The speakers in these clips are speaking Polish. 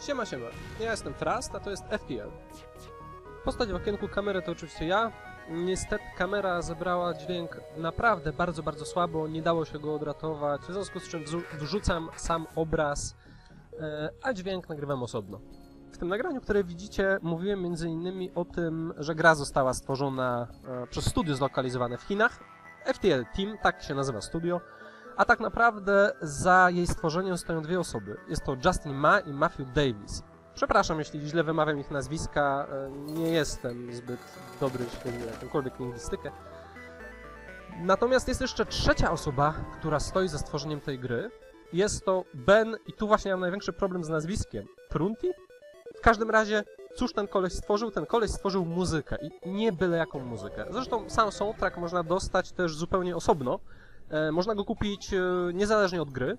Siema, siema. Ja jestem Trust, a to jest FTL. Postać w okienku kamery to oczywiście ja. Niestety kamera zebrała dźwięk naprawdę bardzo, bardzo słabo, nie dało się go odratować, w związku z czym wrzu- wrzucam sam obraz, e, a dźwięk nagrywam osobno. W tym nagraniu, które widzicie, mówiłem m.in. o tym, że gra została stworzona e, przez studio zlokalizowane w Chinach. FTL Team, tak się nazywa studio. A tak naprawdę za jej stworzeniem stoją dwie osoby. Jest to Justin Ma i Matthew Davis. Przepraszam, jeśli źle wymawiam ich nazwiska, e, nie jestem zbyt dobry, jeśli chodzi o jakąkolwiek lingwistykę. Natomiast jest jeszcze trzecia osoba, która stoi za stworzeniem tej gry. Jest to Ben, i tu właśnie mam największy problem z nazwiskiem. Prunti? W każdym razie, cóż ten koleś stworzył? Ten koleś stworzył muzykę i nie byle jaką muzykę. Zresztą sam soundtrack można dostać też zupełnie osobno. E, można go kupić e, niezależnie od gry.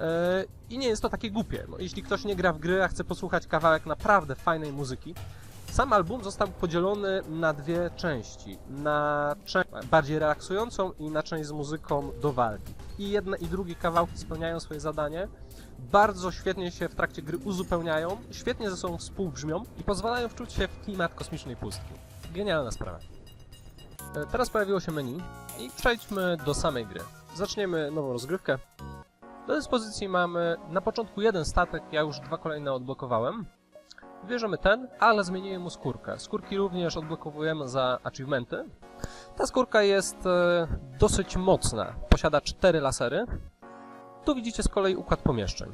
E, I nie jest to takie głupie. No, jeśli ktoś nie gra w gry, a chce posłuchać kawałek naprawdę fajnej muzyki, sam album został podzielony na dwie części. Na część bardziej relaksującą i na część z muzyką do walki. I jedne i drugie kawałki spełniają swoje zadanie. Bardzo świetnie się w trakcie gry uzupełniają, świetnie ze sobą współbrzmią i pozwalają wczuć się w klimat kosmicznej pustki. Genialna sprawa. E, Teraz pojawiło się menu i przejdźmy do samej gry. Zaczniemy nową rozgrywkę. Do dyspozycji mamy na początku jeden statek, ja już dwa kolejne odblokowałem. Bierzemy ten, ale zmieniłem mu skórkę. Skórki również odblokowujemy za achievementy. Ta skórka jest e, dosyć mocna. Posiada cztery lasery. Tu widzicie z kolei układ pomieszczeń.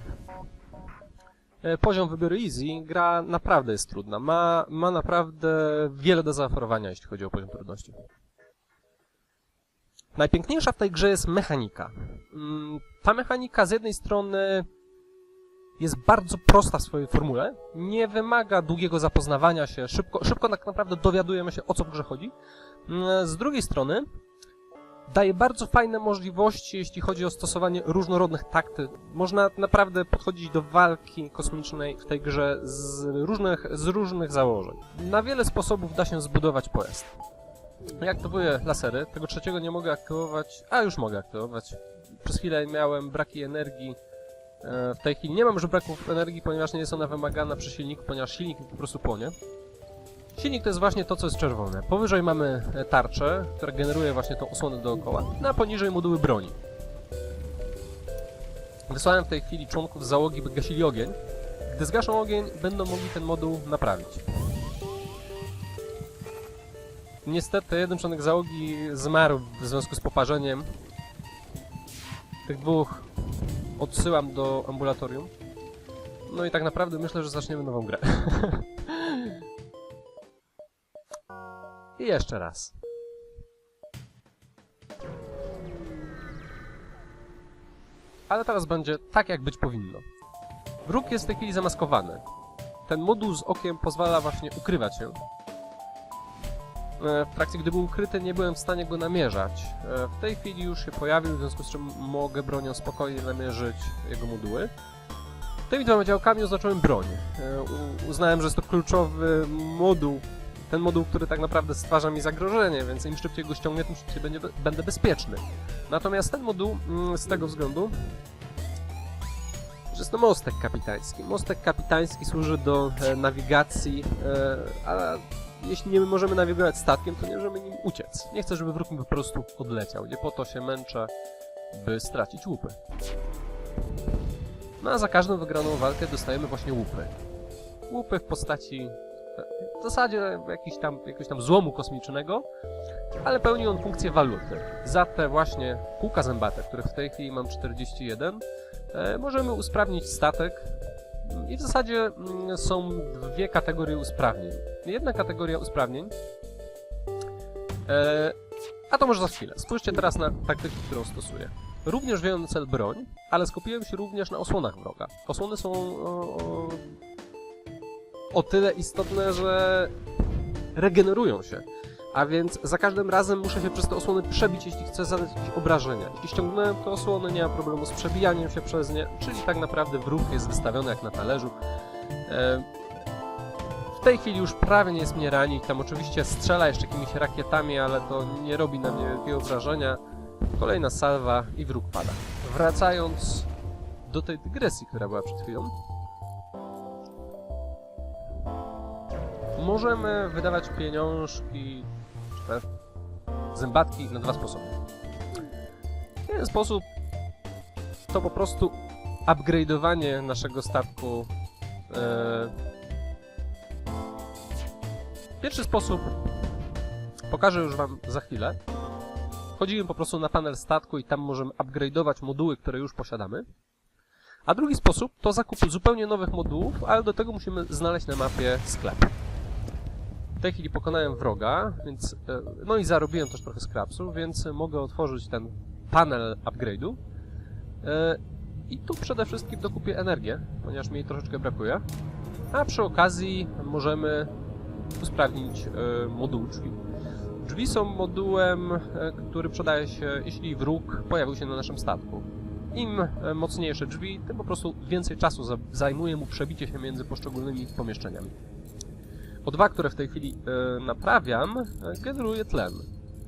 E, Poziom wyboru easy, gra naprawdę jest trudna. Ma, ma naprawdę wiele do zaoferowania, jeśli chodzi o poziom trudności. Najpiękniejsza w tej grze jest mechanika. Mm, Ta mechanika z jednej strony jest bardzo prosta w swojej formule, nie wymaga długiego zapoznawania się, szybko, szybko tak naprawdę dowiadujemy się o co w grze chodzi. Mm, Z drugiej strony daje bardzo fajne możliwości, jeśli chodzi o stosowanie różnorodnych taktyk. Można naprawdę podchodzić do walki kosmicznej w tej grze z różnych, z różnych założeń. Na wiele sposobów da się zbudować pojazd. Ja aktywuję lasery, tego trzeciego nie mogę aktywować, a już mogę aktywować. Przez chwilę miałem braki energii. E, W tej chwili nie mam już braków energii, ponieważ nie jest ona wymagana przy silniku, ponieważ silnik po prostu płonie. Silnik to jest właśnie to, co jest czerwone. Powyżej mamy e, tarczę, która generuje właśnie tą osłonę dookoła, no a poniżej moduły broni. Wysłałem w tej chwili członków załogi, by gasili ogień. Gdy zgaszą ogień, będą mogli ten moduł naprawić. Niestety jeden członek załogi zmarł w związku z poparzeniem. Tych dwóch odsyłam do ambulatorium. No i tak naprawdę myślę, że zaczniemy nową grę. I jeszcze raz. Ale teraz będzie tak, jak być powinno. Wróg jest w tej chwili zamaskowany. Ten moduł z okiem pozwala właśnie ukrywać się. E, W trakcie, gdy był ukryty, nie byłem w stanie go namierzać. E, W tej chwili już się pojawił, w związku z czym mogę bronią spokojnie namierzyć jego moduły. Tymi dwoma działkami oznaczyłem broń. E, Uznałem, że jest to kluczowy moduł. Ten moduł, który tak naprawdę stwarza mi zagrożenie, więc im szybciej go ściągnę, tym szybciej będzie, będę bezpieczny. Natomiast ten moduł, mm, z tego względu, że jest to mostek kapitański. Mostek kapitański służy do nawigacji, a jeśli nie możemy nawigować statkiem, to nie możemy nim uciec. Nie chcę, żeby wróg mi po prostu odleciał. Nie po to się męczę, by stracić łupy. No a za każdą wygraną walkę dostajemy właśnie łupy. Łupy w postaci w zasadzie jakiś tam, jakiegoś tam złomu kosmicznego, ale pełni on funkcję waluty. Za te właśnie kółka zębate, których w tej chwili mam 41, e, możemy usprawnić statek i w zasadzie mm, są dwie kategorie usprawnień. Jedna kategoria usprawnień, e, a to może za chwilę. Spójrzcie teraz na taktykę, którą stosuję. Również wziąłem na cel broń, ale skupiłem się również na osłonach wroga. Osłony są o, o, o tyle istotne, że regenerują się. A więc za każdym razem muszę się przez te osłony przebić, jeśli chcę zadać jakieś obrażenia. Jeśli ściągnąłem te osłony, nie ma problemu z przebijaniem się przez nie, czyli tak naprawdę wróg jest wystawiony jak na talerzu. E, w tej chwili już prawie nie jest mnie ranić, tam oczywiście strzela jeszcze jakimiś rakietami, ale to nie robi na mnie wielkiego wrażenia. Kolejna salwa i wróg pada. Wracając do tej dygresji, która była przed chwilą. możemy wydawać pieniążki, czy też zębatki na dwa sposoby. Jeden sposób to po prostu upgrade'owanie naszego statku. e, Pierwszy sposób pokażę już Wam za chwilę. Wchodzimy po prostu na panel statku i tam możemy upgrade'ować moduły, które już posiadamy. A drugi sposób to zakup zupełnie nowych modułów, ale do tego musimy znaleźć na mapie sklep. Tej chwili pokonałem wroga, więc e, no i zarobiłem też trochę scrapsów, więc mogę otworzyć ten panel upgrade'u. E, I tu przede wszystkim dokupię energię, ponieważ mi jej troszeczkę brakuje. A przy okazji możemy usprawnić e, moduł drzwi. Drzwi są modułem, który przydaje się, jeśli wróg pojawił się na naszym statku. Im mocniejsze drzwi, tym po prostu więcej czasu za- zajmuje mu przebicie się między poszczególnymi pomieszczeniami. O2, które w tej chwili e, naprawiam, e, generuje tlen.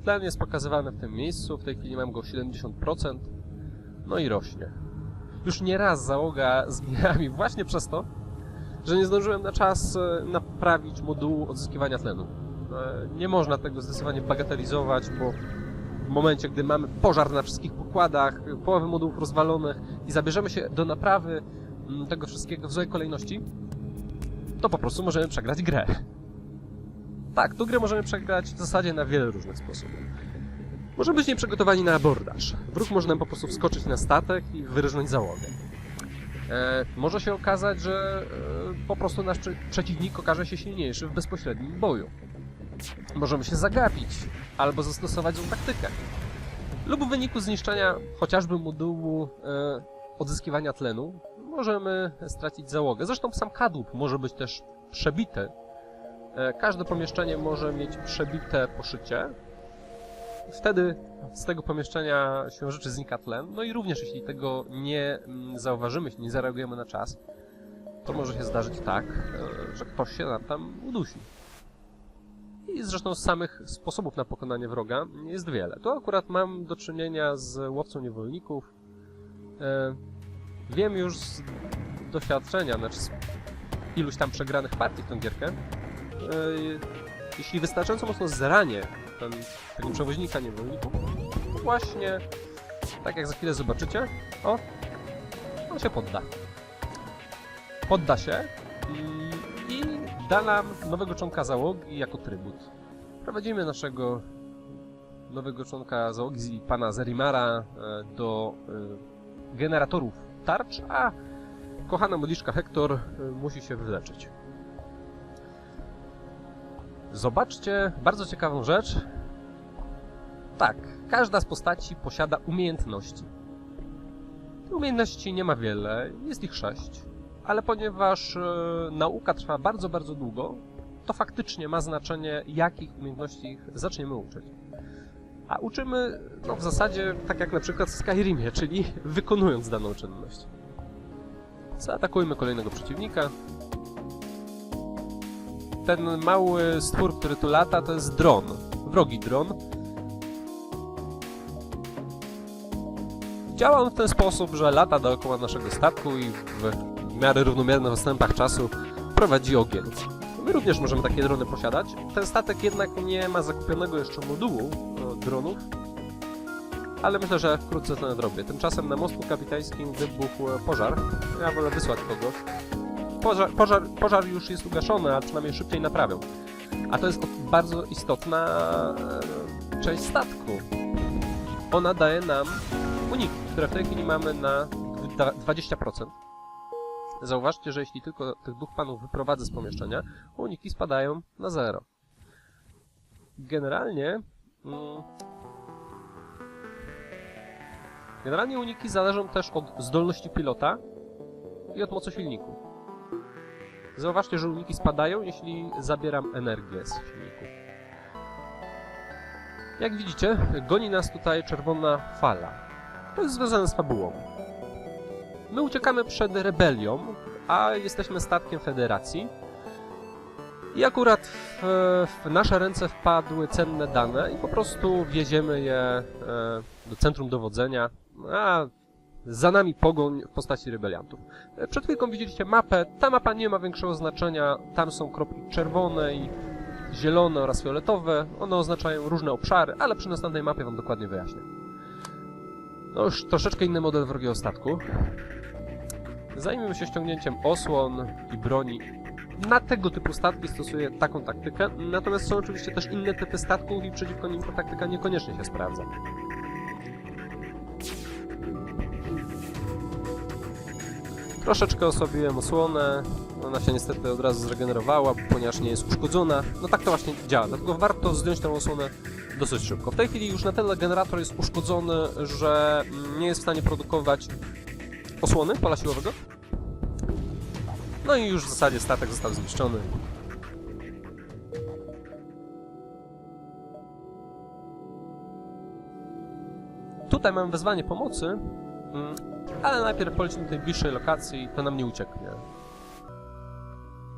Tlen jest pokazywany w tym miejscu, w tej chwili mam go 70%, no i rośnie. Już nieraz załoga zginęła mi właśnie przez to, że nie zdążyłem na czas e, naprawić modułu odzyskiwania tlenu. Nie można tego zdecydowanie bagatelizować, bo w momencie, gdy mamy pożar na wszystkich pokładach, połowy modułów rozwalonych i zabierzemy się do naprawy mm, tego wszystkiego w złej kolejności, to po prostu możemy przegrać grę. Tak, tą grę możemy przegrać w zasadzie na wiele różnych sposobów. Możemy być nieprzygotowani na abordaż. Wróg może nam po prostu wskoczyć na statek i wyrżnąć załogę. E, może się okazać, że e, po prostu nasz prze- przeciwnik okaże się silniejszy w bezpośrednim boju. Możemy się zagapić, albo zastosować złą taktykę. Lub w wyniku zniszczenia chociażby modułu e, odzyskiwania tlenu możemy stracić załogę. Zresztą sam kadłub może być też przebity. E, każde pomieszczenie może mieć przebite poszycie. Wtedy z tego pomieszczenia siłą rzeczy znika tlen. No i również jeśli tego nie mm, zauważymy, nie zareagujemy na czas, to może się zdarzyć tak, e, że ktoś się nam tam udusi. I zresztą samych sposobów na pokonanie wroga jest wiele. Tu akurat mam do czynienia z łowcą niewolników. Wiem już z doświadczenia, znaczy z iluś tam przegranych partii w tę gierkę, e, jeśli wystarczająco mocno zranię ten, tego przewoźnika niewolników, to właśnie, tak jak za chwilę zobaczycie, o, on się podda. Podda się i, i da nam nowego członka załogi jako trybut. Prowadzimy naszego nowego członka załogi, pana Zerimara, e, do e, generatorów tarcz, a kochana modliszka Hektor e, musi się wyleczyć. Zobaczcie bardzo ciekawą rzecz. Tak, każda z postaci posiada umiejętności. Umiejętności nie ma wiele, jest ich sześć, ale ponieważ e, nauka trwa bardzo, bardzo długo, to faktycznie ma znaczenie, jakich umiejętności zaczniemy uczyć. A uczymy, no w zasadzie, tak jak na przykład w Skyrimie, czyli wykonując daną czynność. Zaatakujmy kolejnego przeciwnika. Ten mały stwór, który tu lata, to jest dron. Wrogi dron. Działa on w ten sposób, że lata dookoła naszego statku i w miarę równomiernych odstępach czasu prowadzi ogień. My również możemy takie drony posiadać. Ten statek jednak nie ma zakupionego jeszcze modułu dronów, ale myślę, że wkrótce to nadrobię. Tymczasem na mostku kapitańskim wybuchł pożar. Ja wolę wysłać kogoś. Pożar, pożar, pożar już jest ugaszony, ale przynajmniej szybciej naprawią. A to jest bardzo istotna e, część statku. Ona daje nam uniki, które w tej chwili mamy na dwa- 20%. Zauważcie, że jeśli tylko tych dwóch panów wyprowadzę z pomieszczenia, uniki spadają na zero. Generalnie... Mm, generalnie uniki zależą też od zdolności pilota i od mocy silniku. Zauważcie, że uniki spadają, jeśli zabieram energię z silniku. Jak widzicie, goni nas tutaj czerwona fala. To jest związane z fabułą. My uciekamy przed rebelią, a jesteśmy statkiem Federacji. I akurat w, w nasze ręce wpadły cenne dane i po prostu wieziemy je e, do centrum dowodzenia, a za nami pogoń w postaci rebeliantów. E, Przed chwilką widzieliście mapę. Ta mapa nie ma większego znaczenia. Tam są kropki czerwone i zielone oraz fioletowe. One oznaczają różne obszary, ale przy następnej mapie wam dokładnie wyjaśnię. No już troszeczkę inny model wrogiego statku. Zajmijmy się ściągnięciem osłon i broni. Na tego typu statki stosuję taką taktykę, natomiast są oczywiście też inne typy statków i przeciwko nim ta taktyka niekoniecznie się sprawdza. Troszeczkę osłabiłem osłonę, ona się niestety od razu zregenerowała, ponieważ nie jest uszkodzona. No tak to właśnie działa, dlatego warto zdjąć tę osłonę dosyć szybko. W tej chwili już na tyle generator jest uszkodzony, że nie jest w stanie produkować osłony pola siłowego. No i już w zasadzie statek został zniszczony. Tutaj mam wezwanie pomocy, mm, ale najpierw polecimy do tej bliższej lokacji, to nam nie ucieknie.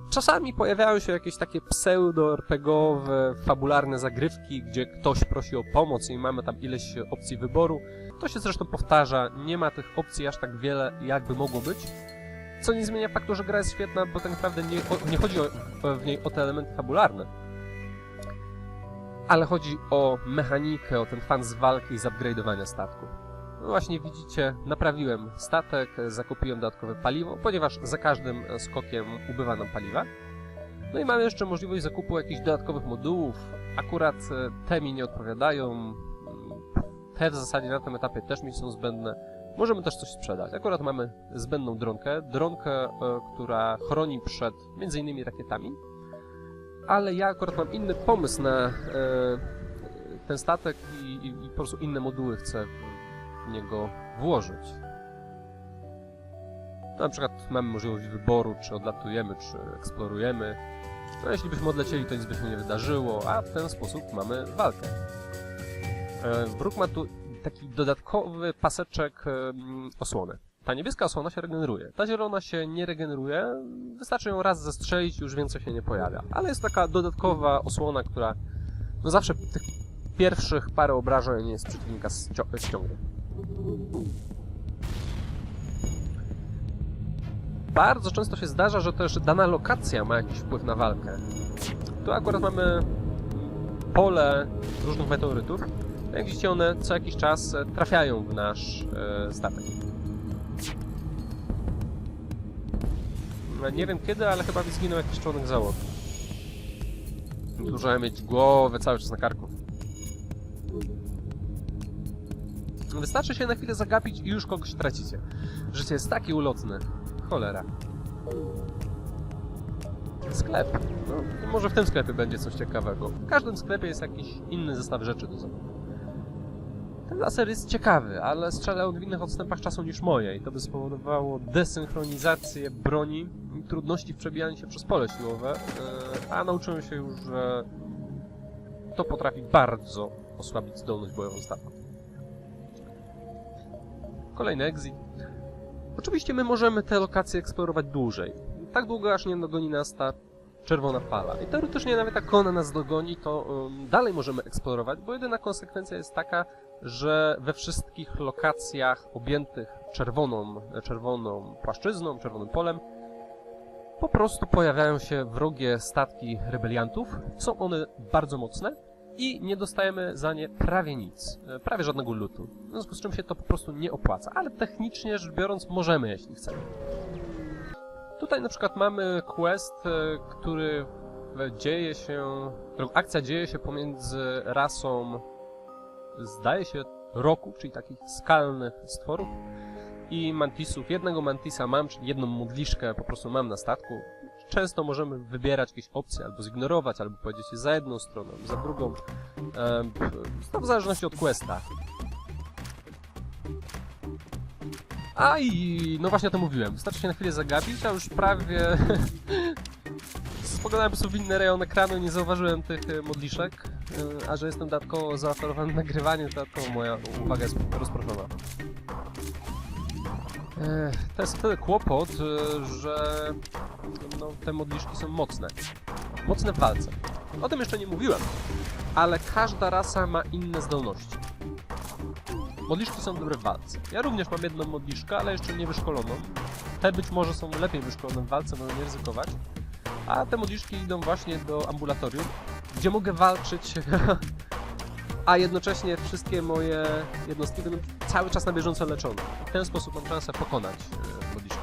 Czasami pojawiają się jakieś takie pseudo-RPGowe, fabularne zagrywki, gdzie ktoś prosi o pomoc i mamy tam ileś opcji wyboru. To się zresztą powtarza, nie ma tych opcji aż tak wiele, jakby mogło być. Co nie zmienia faktu, że gra jest świetna, bo tak naprawdę nie, o, nie chodzi o, w niej o te elementy fabularne. Ale chodzi o mechanikę, o ten fan z walki i zupgrade'owania statku. No właśnie widzicie, naprawiłem statek, zakupiłem dodatkowe paliwo, ponieważ za każdym skokiem ubywa nam paliwa. No i mamy jeszcze możliwość zakupu jakichś dodatkowych modułów. Akurat e, te mi nie odpowiadają. Te w zasadzie na tym etapie też mi są zbędne. Możemy też coś sprzedać. Akurat mamy zbędną dronkę. Dronkę, e, która chroni przed m.in. rakietami. Ale ja akurat mam inny pomysł na e, ten statek i, i, po prostu inne moduły chcę w niego włożyć. Na przykład mamy możliwość wyboru, czy odlatujemy, czy eksplorujemy. No jeśli byśmy odlecieli, to nic by się nie wydarzyło, a w ten sposób mamy walkę. E, Wróg ma tu taki dodatkowy paseczek osłony. Ta niebieska osłona się regeneruje. Ta zielona się nie regeneruje. Wystarczy ją raz zestrzelić, już więcej się nie pojawia. Ale jest taka dodatkowa osłona, która no zawsze tych pierwszych parę obrażeń z przeciwnika ściągnie. Bardzo często się zdarza, że też dana lokacja ma jakiś wpływ na walkę. Tu akurat mamy pole różnych meteorytów. Jak widzicie, one co jakiś czas e, trafiają w nasz e, statek. No, Nie wiem kiedy, ale chyba mi zginął jakiś członek załogi. Dużo mieć głowę cały czas na karku. Wystarczy się na chwilę zagapić i już kogoś tracicie. Życie jest takie ulotne. Cholera. Sklep. No, może w tym sklepie będzie coś ciekawego. W każdym sklepie jest jakiś inny zestaw rzeczy do zakupu. Laser jest ciekawy, ale strzela on w innych odstępach czasu niż moje i to by spowodowało desynchronizację broni i trudności w przebijaniu się przez pole siłowe, e, a nauczyłem się już, że to potrafi bardzo osłabić zdolność bojową statku. Kolejny exit. Oczywiście my możemy te lokacje eksplorować dłużej. Tak długo, aż nie dogoni nas ta czerwona fala. I teoretycznie nawet jak ona nas dogoni, to um, dalej możemy eksplorować, bo jedyna konsekwencja jest taka, że we wszystkich lokacjach objętych czerwoną, czerwoną płaszczyzną, czerwonym polem, po prostu pojawiają się wrogie statki rebeliantów. Są one bardzo mocne i nie dostajemy za nie prawie nic, e, prawie żadnego lutu. W związku z czym się to po prostu nie opłaca, ale technicznie rzecz biorąc możemy, jeśli chcemy. Tutaj na przykład mamy quest, e, który dzieje się, akcja dzieje się pomiędzy rasą, zdaje się, roku, czyli takich skalnych stworów i mantisów. Jednego mantisa mam, czyli jedną modliszkę po prostu mam na statku. Często możemy wybierać jakieś opcje, albo zignorować, albo powiedzieć za jedną stroną, za drugą. To w zależności od questa. A i no właśnie o tym mówiłem. Wystarczy się na chwilę zagapić, a już prawie spoglądałem po prostu w inny rejon ekranu i nie zauważyłem tych e, modliszek, a że jestem dodatkowo zaaferowany nagrywaniem, to dodatkowo moja uwaga jest rozproszona. To jest wtedy kłopot, e, że no, te modliszki są mocne. Mocne w walce. O tym jeszcze nie mówiłem, ale każda rasa ma inne zdolności. Modliszki są dobre w walce. Ja również mam jedną modliszkę, ale jeszcze nie wyszkoloną. Te być może są lepiej wyszkolone w walce, mogą nie ryzykować. A te modliszki idą właśnie do ambulatorium, gdzie mogę walczyć, a jednocześnie wszystkie moje jednostki będą cały czas na bieżąco leczone. W ten sposób mam szansę pokonać e, modliszki.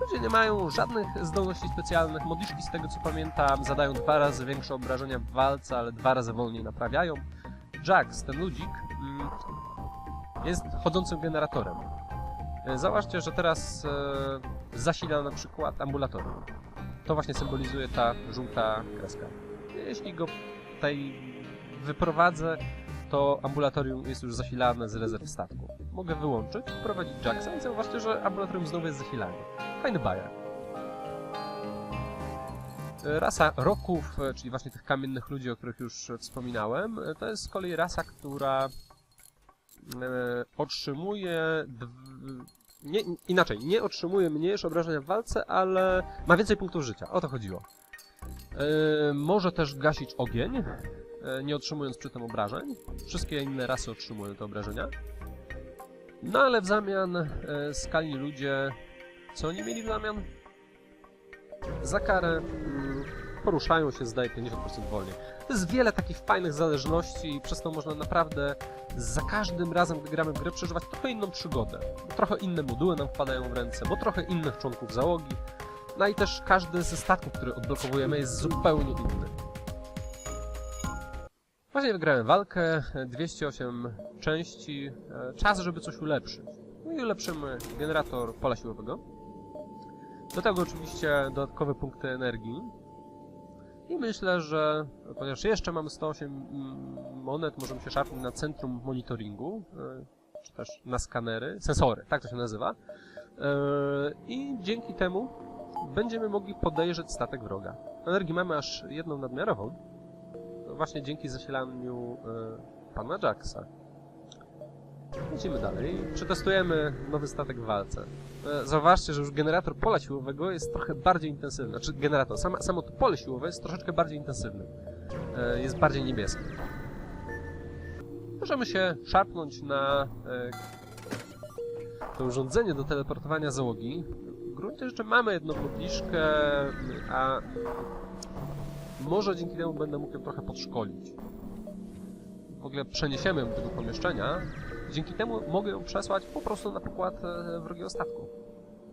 Ludzie nie mają żadnych zdolności specjalnych. Modliszki, z tego co pamiętam, zadają dwa razy większe obrażenia w walce, ale dwa razy wolniej naprawiają. Jax, ten ludzik, mm, jest chodzącym generatorem. E, Zauważcie, że teraz e, zasila na przykład ambulatorium. To właśnie symbolizuje ta żółta kreska. Jeśli go tutaj wyprowadzę, to ambulatorium jest już zasilane z rezerw statku. Mogę wyłączyć, wprowadzić Jacksa i zauważcie, że ambulatorium znowu jest zasilane. Fajny bajer. Rasa roków, czyli właśnie tych kamiennych ludzi, o których już wspominałem, to jest z kolei rasa, która e, otrzymuje nie, inaczej, nie otrzymuje mniejsze obrażenia w walce, ale ma więcej punktów życia. O to chodziło. E, może też gasić ogień, e, nie otrzymując przy tym obrażeń. Wszystkie inne rasy otrzymują te obrażenia. No ale w zamian e, skalni ludzie, co oni mieli w zamian? Za karę mm, poruszają się, zdaje 50% wolniej. To jest wiele takich fajnych zależności i przez to można naprawdę za każdym razem, gdy gramy w grę, przeżywać trochę inną przygodę. Bo trochę inne moduły nam wpadają w ręce, bo trochę innych członków załogi. No i też każdy ze statków, który odblokowujemy jest zupełnie inny. Właśnie wygrałem walkę, 208 części, e, czas, żeby coś ulepszyć. No i ulepszymy generator pola siłowego. Do tego oczywiście dodatkowe punkty energii. I myślę, że ponieważ jeszcze mamy 108 mm, monet, możemy się szarpnąć na centrum monitoringu, e, czy też na skanery, sensory, tak to się nazywa. E, I dzięki temu będziemy mogli podejrzeć statek wroga. Energii mamy aż jedną nadmiarową, no właśnie dzięki zasilaniu e, pana Jacksa. Lecimy dalej. Przetestujemy nowy statek w walce. E, Zauważcie, że już generator pola siłowego jest trochę bardziej intensywny. Znaczy generator, sama, samo to pole siłowe jest troszeczkę bardziej intensywne. E, Jest bardziej niebieskie. Możemy się szarpnąć na e, to urządzenie do teleportowania załogi. W gruncie rzeczy mamy jedną modliszkę, a może dzięki temu będę mógł ją trochę podszkolić. W ogóle przeniesiemy do tego pomieszczenia. Dzięki temu mogę ją przesłać po prostu na pokład e, wrogiego statku.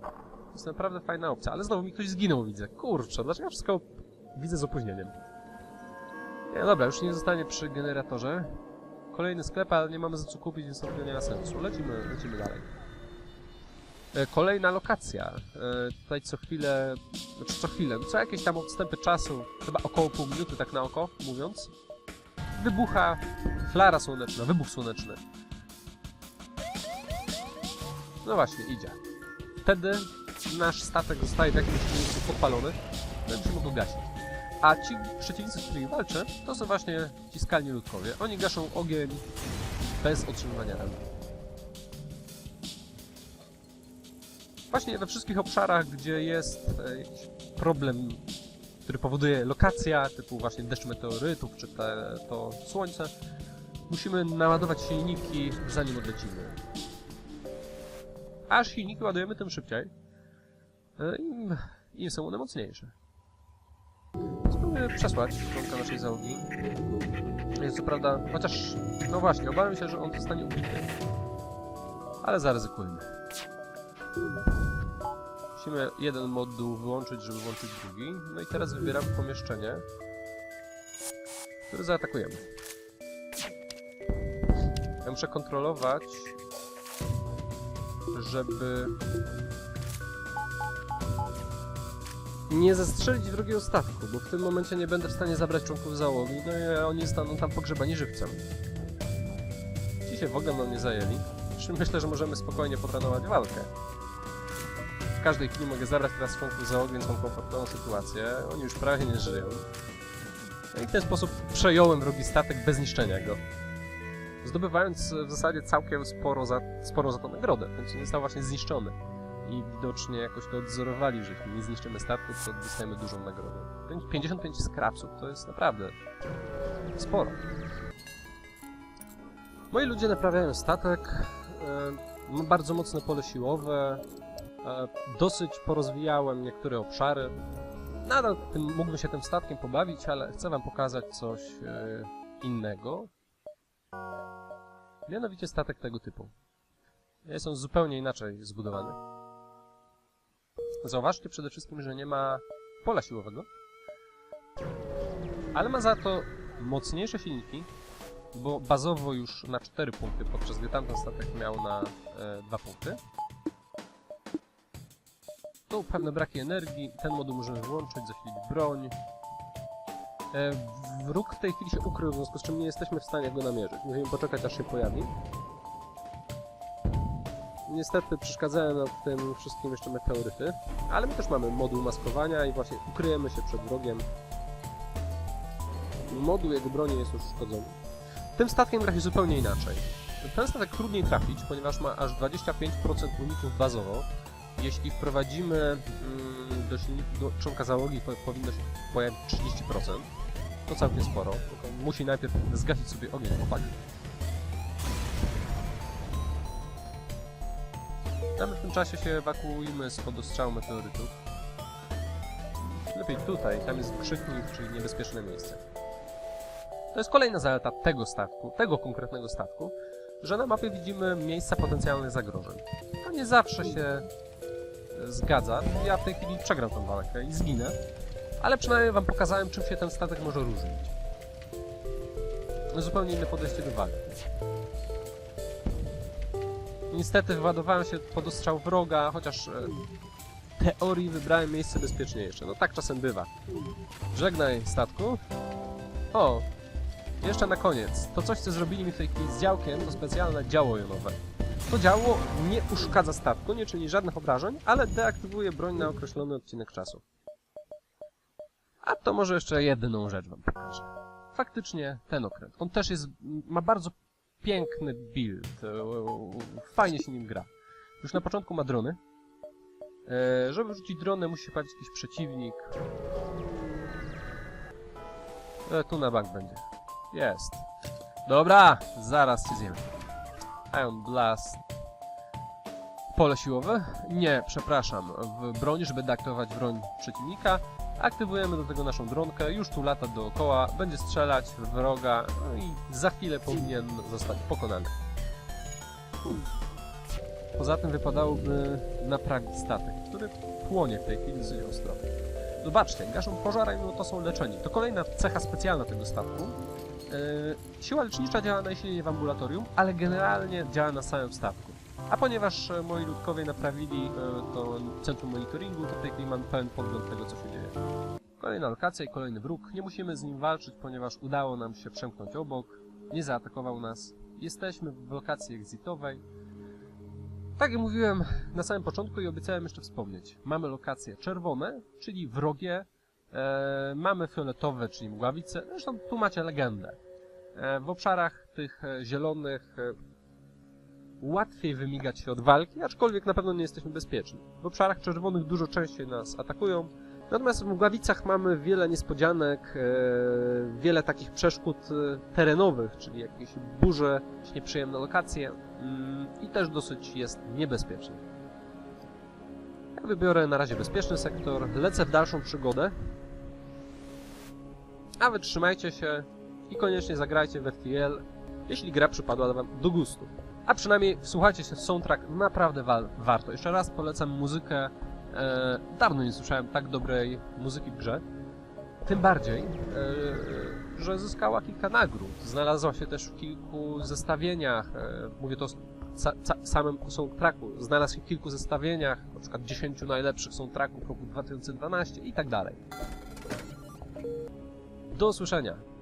To jest naprawdę fajna opcja, ale znowu mi ktoś zginął, widzę. Kurczę, dlaczego ja wszystko widzę z opóźnieniem? Nie, dobra, już nie zostanie przy generatorze. Kolejny sklep, ale nie mamy za co kupić, więc to nie ma sensu. Lecimy, lecimy dalej. E, Kolejna lokacja. E, Tutaj co chwilę, znaczy co chwilę, co jakieś tam odstępy czasu, chyba około pół minuty tak na oko mówiąc, wybucha flara słoneczna, wybuch słoneczny. No właśnie, idzie. Wtedy nasz statek zostaje w jakimś miejscu podpalony, no i musimy go gasić. A ci przeciwnicy, z którymi walczę, to są właśnie ci skalni ludkowie. Oni gaszą ogień bez otrzymywania ran. Właśnie we wszystkich obszarach, gdzie jest e, jakiś problem, który powoduje lokacja, typu właśnie deszcz meteorytów, czy te, to słońce, musimy naładować silniki, zanim odlecimy. A silniki ładujemy tym szybciej, e, im, im są one mocniejsze. Spróbuję przesłać członka naszej załogi. Jest co prawda, chociaż, no właśnie, obawiam się, że on zostanie ubity. Ale zaryzykujmy. Musimy jeden moduł wyłączyć, żeby włączyć drugi. No i teraz wybieramy pomieszczenie, które zaatakujemy. Ja muszę kontrolować, żeby nie zestrzelić drugiego statku, bo w tym momencie nie będę w stanie zabrać członków załogi, no i oni staną tam pogrzebani żywcem. Ci się w ogóle nam nie zajęli. Myślę, że możemy spokojnie potrenować walkę. W każdej chwili mogę zabrać teraz członków załogi, więc mam komfortową sytuację. Oni już prawie nie żyją. No i w ten sposób przejąłem wrogi statek bez niszczenia go. Zdobywając w zasadzie całkiem sporo za, sporą za to nagrodę, więc nie został właśnie zniszczony. I widocznie jakoś to odzorowali, że jeśli nie zniszczymy statku, to dostajemy dużą nagrodę. Pięć- 55 skrapsów to jest naprawdę sporo. Moi ludzie naprawiają statek, e, ma bardzo mocne pole siłowe, e, dosyć porozwijałem niektóre obszary. Nadal tym, mógłbym się tym statkiem pobawić, ale chcę wam pokazać coś e, innego. Mianowicie statek tego typu. Jest on zupełnie inaczej zbudowany. Zauważcie przede wszystkim, że nie ma pola siłowego, ale ma za to mocniejsze silniki, bo bazowo już na 4 punkty, podczas gdy tamten statek miał na e, 2 punkty. Tu pewne braki energii, ten moduł możemy wyłączyć, zasilić broń. E, wróg w tej chwili się ukrył, w związku z czym nie jesteśmy w stanie go namierzyć. Musimy poczekać aż się pojawi. Niestety przeszkadzają nam w tym wszystkim jeszcze meteoryty, ale my też mamy moduł maskowania i właśnie ukryjemy się przed wrogiem. Moduł jego broni jest już uszkodzony. Tym statkiem gra się zupełnie inaczej. Ten statek trudniej trafić, ponieważ ma aż 25% uników bazowo. Jeśli wprowadzimy mm, do silniku do członka załogi, po, powinno się pojawić 30%. To całkiem sporo, tylko musi najpierw zgasić sobie ogień chłopak. My w tym czasie się ewakuujemy spod ostrzału meteorytów. Lepiej tutaj, tam jest krzyknik, czyli niebezpieczne miejsce. To jest kolejna zaleta tego statku, tego konkretnego statku, że na mapie widzimy miejsca potencjalnych zagrożeń. To nie zawsze się zgadza. Ja w tej chwili przegram tą walkę i zginę, ale przynajmniej wam pokazałem, czym się ten statek może różnić. Zupełnie inne podejście do walki. Niestety wyładowałem się pod ostrzał wroga, chociaż e, teorii wybrałem miejsce bezpieczniejsze. No tak czasem bywa. Żegnaj, statku. O, jeszcze na koniec. To coś, co zrobili mi w tej chwili z działkiem, to specjalne działo jonowe. To działo nie uszkadza statku, nie czyni żadnych obrażeń, ale deaktywuje broń na określony odcinek czasu. A to może jeszcze jedną rzecz wam pokażę. Faktycznie ten okręt. On też jest, ma bardzo piękny build. Fajnie się nim gra. Już na początku ma drony. E, Żeby rzucić dronę musi się jakiś przeciwnik. E, Tu na bank będzie. Jest. Dobra, zaraz cię zjemy. Ion Blast. Pole siłowe? Nie, przepraszam. W broni, żeby deaktywować broń przeciwnika, aktywujemy do tego naszą dronkę, już tu lata dookoła, będzie strzelać w wroga no i za chwilę powinien zostać pokonany. Poza tym wypadałoby naprawić statek, który płonie w tej chwili dosyć ostro. Zobaczcie, gaszą pożar, no to są leczeni. To kolejna cecha specjalna tego statku. Yy, siła lecznicza działa najsilniej w ambulatorium, ale generalnie działa na samym statku. A ponieważ e, moi ludkowie naprawili e, to centrum monitoringu, to w tej chwili mam pełen podgląd tego, co się dzieje. Kolejna lokacja i kolejny wróg. Nie musimy z nim walczyć, ponieważ udało nam się przemknąć obok. Nie zaatakował nas. Jesteśmy w lokacji exitowej. Tak jak mówiłem na samym początku i obiecałem jeszcze wspomnieć. Mamy lokacje czerwone, czyli wrogie. E, mamy fioletowe, czyli mgławice. Zresztą tu macie legendę. E, w obszarach tych e, zielonych e, łatwiej wymigać się od walki, aczkolwiek na pewno nie jesteśmy bezpieczni. W obszarach czerwonych dużo częściej nas atakują, natomiast w mgławicach mamy wiele niespodzianek, wiele takich przeszkód terenowych, czyli jakieś burze, jakieś nieprzyjemne lokacje mm, i też dosyć jest niebezpiecznie. Ja wybiorę na razie bezpieczny sektor, lecę w dalszą przygodę, a wy trzymajcie się i koniecznie zagrajcie w FTL, jeśli gra przypadła wam do gustu. A przynajmniej wsłuchajcie się w soundtrack, naprawdę wa warto. Jeszcze raz polecam muzykę. E, dawno nie słyszałem tak dobrej muzyki w grze. Tym bardziej, e, że zyskała kilka nagród. Znalazła się też w kilku zestawieniach. E, mówię to ca samym soundtracku. Znalazł się w kilku zestawieniach, na przykład 10 najlepszych soundtracków roku 2012 i tak dalej. Do usłyszenia.